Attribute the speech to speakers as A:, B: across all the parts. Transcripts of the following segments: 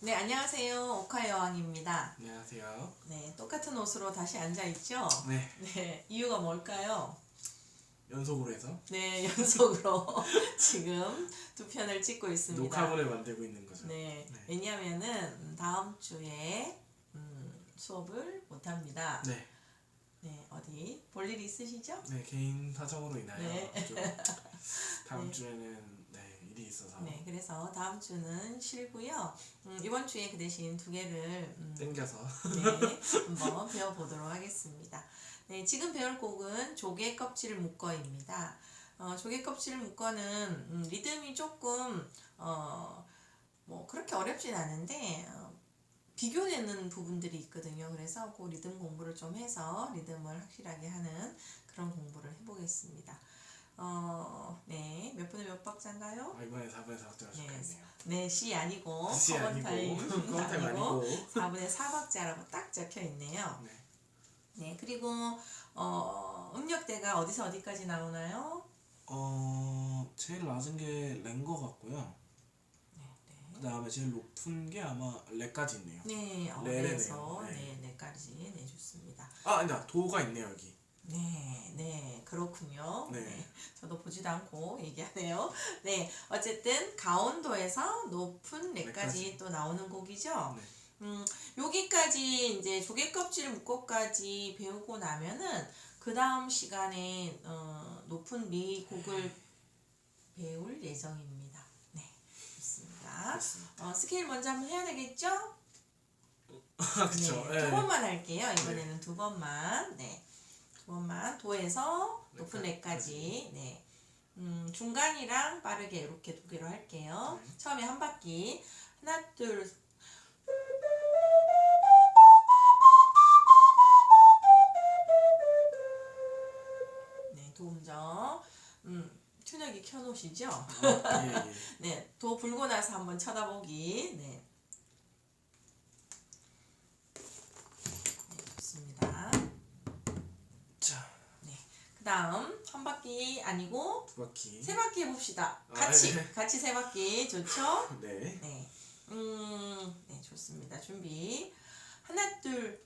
A: 네, 안녕하세요. 오카 여왕입니다.
B: 안녕하세요.
A: 네, 똑같은 옷으로 다시 앉아 있죠?
B: 네,
A: 네, 이유가 뭘까요?
B: 연속으로 해서
A: 네, 연속으로 지금 두 편을 찍고 있습니다.
B: 녹화본을 만들고 있는 거죠.
A: 네,
B: 네.
A: 왜냐하면은 다음 주에 음, 수업을 못 합니다.
B: 네,
A: 네, 어디 볼 일 있으시죠?
B: 네, 개인 사정으로 인하여
A: 네.
B: 좀 다음
A: 네.
B: 주에는 네 일이 있어서
A: 네, 그래서 다음 주는 쉬고요. 음, 이번 주에 그 대신 두 개를 음,
B: 땡겨서
A: 네, 한번 배워보도록 하겠습니다. 네, 지금 배울 곡은 조개 껍질을 묶어입니다. 어, 조개 껍질을 묶어는 음, 리듬이 조금 어, 뭐 그렇게 어렵진 않은데 어, 비교되는 부분들이 있거든요. 그래서 그 리듬 공부를 좀 해서 리듬을 확실하게 하는 그런 공부를 해보겠습니다. 어, 네, 몇 분에 몇 박자인가요?
B: 아, 이번에 4분의 4박자가
A: 네,
B: 적혀있네요.
A: 네, C 아니고
B: C 아니고
A: 타임
B: 아니고
A: 4분의 4박자라고 딱 적혀 있네요.
B: 네,
A: 네, 그리고 어, 음역대가 어디서 어디까지 나오나요?
B: 어 제일 낮은 게 랭거 같고요.
A: 네,
B: 그 다음에 제일 높은 게 아마 레까지 있네요.
A: 네, 어,
B: 레레네요.
A: 그래서
B: 네.
A: 네, 네까지 네 좋습니다.
B: 아, 아니다 도가 있네요 여기.
A: 네, 네, 그렇군요.
B: 네.
A: 네. 저도 보지도 않고 얘기하네요. 네, 어쨌든 가온도에서 높은 레까지. 또 나오는 곡이죠.
B: 네.
A: 음, 여기까지 이제 조개 껍질 묶고까지 배우고 나면은 그 다음 시간에 어, 높은 미 곡을 배울 예정입니다. 네, 좋습니다. 어, 스케일 먼저 한번 해야 되겠죠?
B: 아, 그쵸.
A: 네,
B: 네.
A: 두 번만 할게요. 이번에는 두 번만. 네, 두 번만 도에서 높은 레까지. 네. 음, 중간이랑 빠르게 이렇게 두 개로 할게요.
B: 네.
A: 처음에 한 바퀴 하나 둘 네, 도음정. 음, 튜너기 켜놓으시죠?
B: 아, 예, 예.
A: 네, 도 불고 나서 한번 쳐다보기. 네. 네, 좋습니다.
B: 자,
A: 그 다음, 한 바퀴 아니고,
B: 두 바퀴.
A: 세 바퀴 해봅시다.
B: 아,
A: 같이,
B: 네.
A: 같이 세 바퀴. 좋죠?
B: 네.
A: 네. 음, 네, 좋습니다. 준비. 하나, 둘.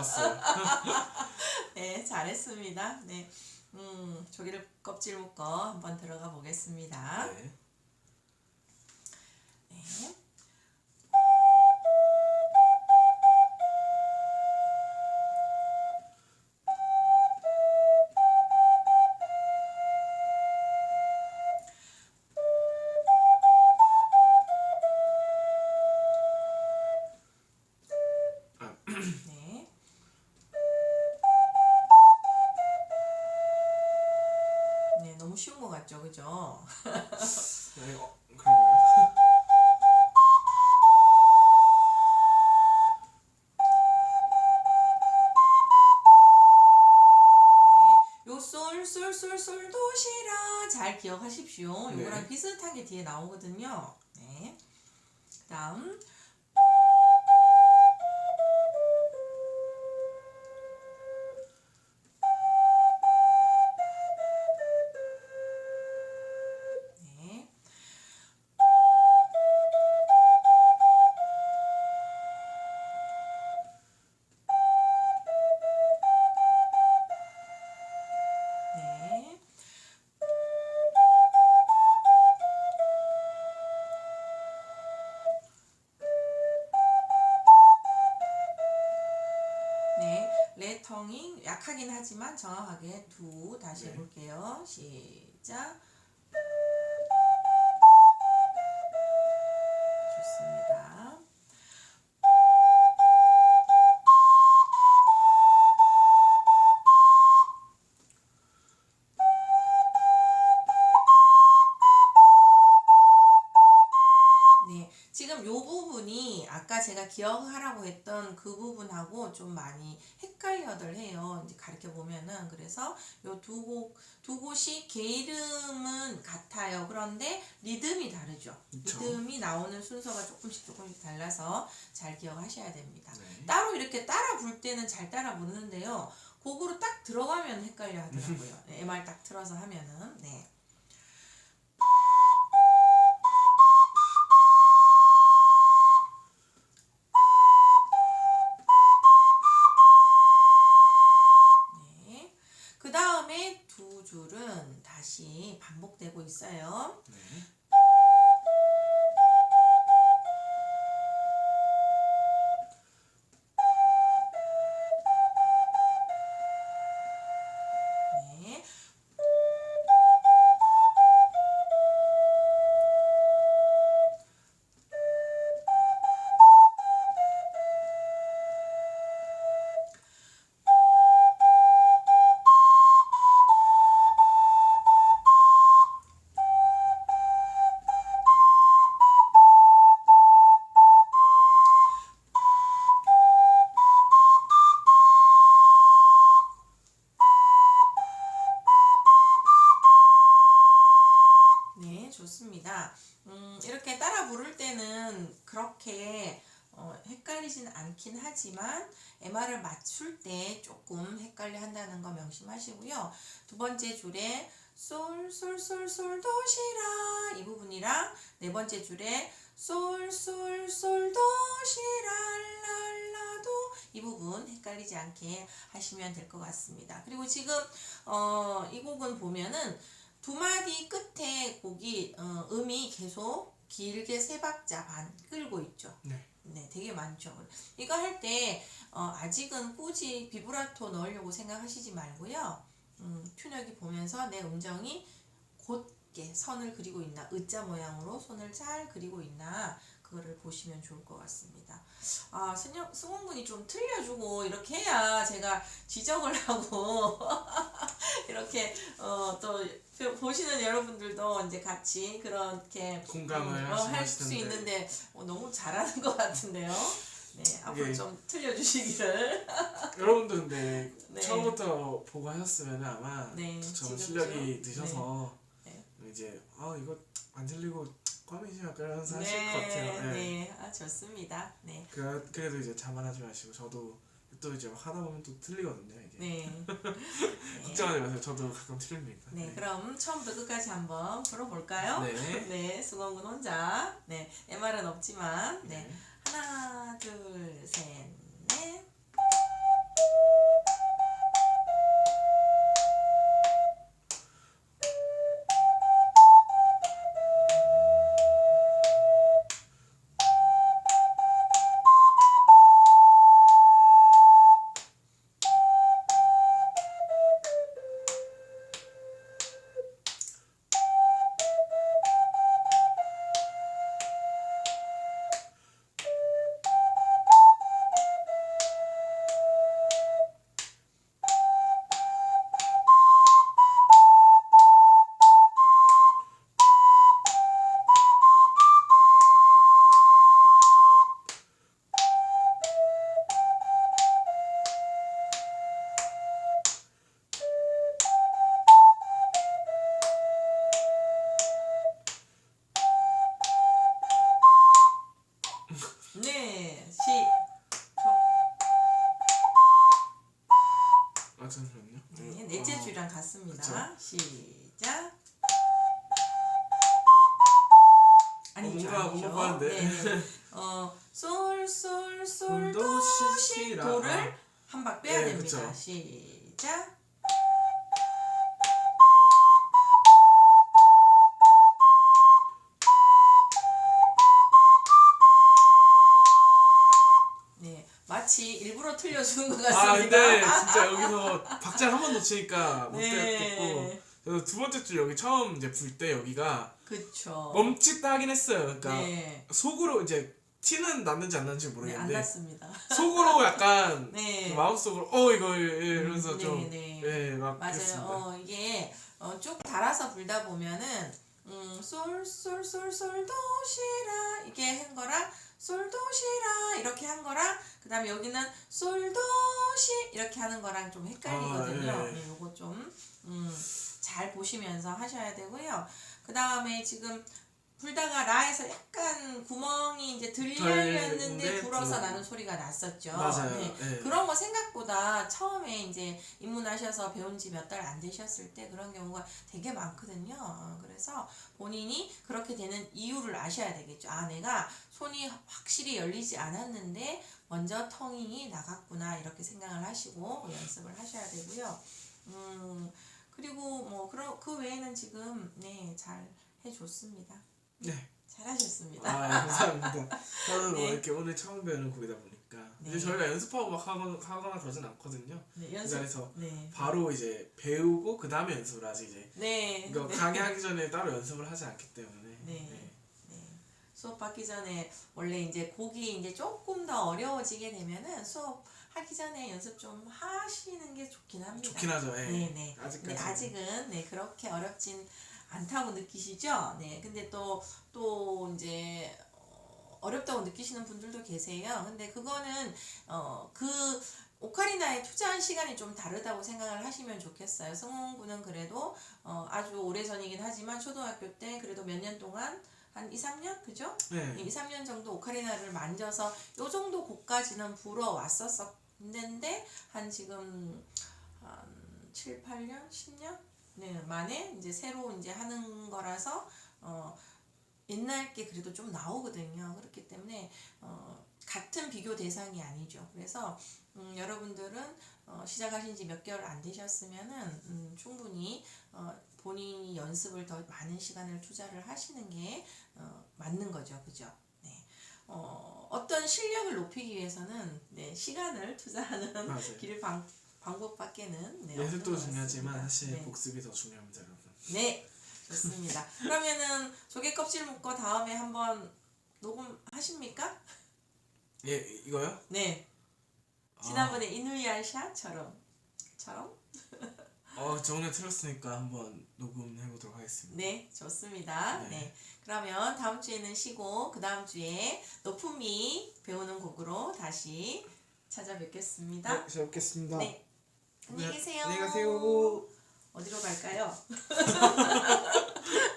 B: 넘어갔어요.
A: 네, 잘했습니다. 네. 음, 조개를 껍질 묶어 한번 들어가 보겠습니다.
B: 네.
A: 네. 네,
B: 어, 그런가요?
A: 네. 요 솔, 솔, 솔, 솔, 도시라 잘 기억하십시오.
B: 네.
A: 요거랑 비슷한 게 뒤에 나오거든요. 네. 그 다음 레터잉 약하긴 하지만 정확하게 두 다시
B: 네.
A: 해볼게요. 시작. 좋습니다. 네, 지금 요 부분이 아까 제가 기억하라고 했던 그 부분하고 좀 많이 헷 헷갈려들 해요. 이제 가르쳐 보면은 그래서 요 두 곡두 곳이 개 이름은 같아요. 그런데 리듬이 다르죠.
B: 그쵸.
A: 리듬이 나오는 순서가 조금씩 조금씩 달라서 잘 기억하셔야 됩니다.
B: 네.
A: 따로 이렇게 따라 부를 때는 잘 따라 부르는데요. 곡으로 딱 들어가면 헷갈려 하더라고요. 네, MR 딱 틀어서 하면은 네. 네. 다시 반복되고 있어요.
B: 네.
A: 네. 좋습니다. 음, 이렇게 따라 부를 때는 그렇게 어, 헷갈리진 않긴 하지만 MR을 맞출 때 조금 헷갈려 한다는 거 명심하시고요. 두 번째 줄에 솔, 솔, 솔, 솔, 도시라 이 부분이랑 네 번째 줄에 솔, 솔, 솔, 도시라, 랄라도 이 부분 헷갈리지 않게 하시면 될 것 같습니다. 그리고 지금 어, 이 곡은 보면은 두 마디 끝에 곡이 어, 음이 계속 길게 세 박자 반 끌고 있죠.
B: 네.
A: 네, 되게 많죠. 이거 할때 어, 아직은 굳이 비브라토 넣으려고 생각하시지 말고요. 음, 튜너기 보면서 내 음정이 곧게 선을 그리고 있나, 의자 모양으로 손을 잘 그리고 있나 그거를 보시면 좋을 것 같습니다. 아, 승영, 승원군이 좀 틀려주고 이렇게 해야 제가 지적을 하고 이렇게 어, 또 보시는 여러분들도 이제 같이 그렇게
B: 공감을
A: 음, 어,
B: 하시-
A: 할수
B: 하시던데.
A: 있는데 어, 너무 잘하는 것 같은데요. 네, 앞으로
B: 이게-
A: 좀 틀려주시기를.
B: 여러분들 근데
A: 네.
B: 처음부터 보고 하셨으면 아마
A: 네,
B: 저처럼
A: 지겹죠?
B: 실력이 드셔서
A: 네.
B: 이제 아 이거 안 들리고 껌이지 약간 이러면서 하실
A: 네,
B: 것 같아요. 네.
A: 네, 아 좋습니다. 네,
B: 그, 그래도 이제 자만하지 마시고 저도 또 이제 막 하다 보면 또 틀리거든요 이게.
A: 네. 네.
B: 걱정하지 마세요. 저도 가끔 틀립니다.
A: 네, 그럼 처음부터 끝까지 한번 풀어볼까요?
B: 네.
A: 네, 수건군 혼자. 네, MR은 없지만. 네,
B: 네.
A: 하나, 둘, 셋, 네, 네.
B: 어,
A: 솔, 솔, 솔,
B: 솔도
A: 도,
B: 시,
A: 시,
B: 시 라.
A: 도를
B: 아.
A: 한박 빼야
B: 네,
A: 됩니다.
B: 그쵸.
A: 시작. 네, 마치 일부러 틀려주는 것 같습니다.
B: 아 근데 진짜 여기서 박자를 한 번 놓치니까 못
A: 네,
B: 그래서 두 번째 줄 여기 처음 이제 불 때 여기가
A: 그쵸.
B: 멈칫하긴 했어요. 그러니까
A: 네,
B: 속으로 이제 티는 났는지 안 났는지
A: 네, 안
B: 모르겠는데
A: 났습니다.
B: 속으로 약간
A: 네.
B: 그 마음속으로 어 이거 이러면서
A: 네,
B: 좀
A: 네.
B: 예, 막
A: 맞아요.
B: 그랬습니다.
A: 어, 이게 어, 쭉 달아서 불다 보면은 음, 솔, 솔, 솔, 솔, 도, 시라 이렇게 한 거랑 솔, 도, 시라 이렇게 한 거랑 그 다음에 여기는 솔, 도, 시 이렇게 하는 거랑 좀 헷갈리거든요.
B: 아, 예.
A: 네, 요거 좀, 음, 잘 보시면서 하셔야 되고요. 그 다음에 지금 불다가 라에서 약간 구멍이 이제 들 열렸는데
B: 덜렸는데
A: 불어서
B: 불어.
A: 나는 소리가 났었죠.
B: 맞아요.
A: 네.
B: 네.
A: 그런 거 생각보다 처음에 이제 입문하셔서 배운 지 몇 달 안 되셨을 때 그런 경우가 되게 많거든요. 어, 그래서 본인이 그렇게 되는 이유를 아셔야 되겠죠. 아, 내가 손이 확실히 열리지 않았는데 먼저 텅이 나갔구나 이렇게 생각을 하시고 연습을 하셔야 되고요. 음, 그리고 뭐 그러, 그 외에는 지금 네, 잘 해줬습니다.
B: 네.
A: 잘하셨습니다.
B: 아, 감사합니다. 저는 뭐
A: 네.
B: 이렇게 오늘 처음 배우는 곡이다 보니까
A: 네.
B: 이제 저희가 연습하고 막 하거나, 하거나 그러진 않거든요.
A: 네,
B: 그
A: 연습.
B: 자리에서
A: 네.
B: 바로 이제 배우고 그 다음에 연습을 하지 이제
A: 네.
B: 이거
A: 네.
B: 강의하기 전에 따로 연습을 하지 않기 때문에
A: 네. 네. 수업 받기 전에 원래 이제 곡이 이제 조금 더 어려워지게 되면은 수업 하기 전에 연습 좀 하시는 게 좋긴 합니다.
B: 좋긴 하죠. 예.
A: 네, 네.
B: 아직까지
A: 네, 아직은 네 그렇게 어렵진 않다고 느끼시죠? 네, 근데 또 또 이제 어, 어렵다고 느끼시는 분들도 계세요. 근데 그거는 어 그 오카리나에 투자한 시간이 좀 다르다고 생각을 하시면 좋겠어요. 성공군은 그래도 어, 아주 오래 전이긴 하지만 초등학교 때 그래도 몇 년 동안 한 2, 3년 그죠?
B: 네.
A: 2, 3년 정도 오카리나를 만져서 요 정도 곡까지는 불어왔었었 는데 한 지금 한 7, 8년, 10년 네, 만에 이제 새로 이제 하는 거라서 어 옛날 게 그래도 좀 나오거든요. 그렇기 때문에 어 같은 비교 대상이 아니죠. 그래서 음, 여러분들은 어, 시작하신 지 몇 개월 안 되셨으면은 음, 충분히 어, 본인이 연습을 더 많은 시간을 투자를 하시는 게 어, 맞는 거죠, 그죠? 네. 어, 어떤 실력을 높이기 위해서는 네, 시간을 투자하는
B: 맞아요.
A: 길 방, 방법밖에는 네, 것
B: 중요하지만. 사실
A: 네.
B: 복습이 더 중요합니다, 여러분.
A: 네, 좋습니다. 그러면은 조개 껍질 묶어 다음에 한번 녹음하십니까?
B: 예, 이거요?
A: 네.
B: 아.
A: 지난번에 이누야샤처럼 처럼?
B: 어, 저번에 틀었으니까 한번 녹음해 보도록 하겠습니다.
A: 네, 좋습니다.
B: 네.
A: 네. 그러면 다음 주에는 쉬고 그 다음 주에 미 배우는 곡으로 다시 찾아뵙겠습니다.
B: 네, 잘 뵙겠습니다.
A: 네. 안녕히 계세요.
B: 안녕히 가세요.
A: 어디로 갈까요?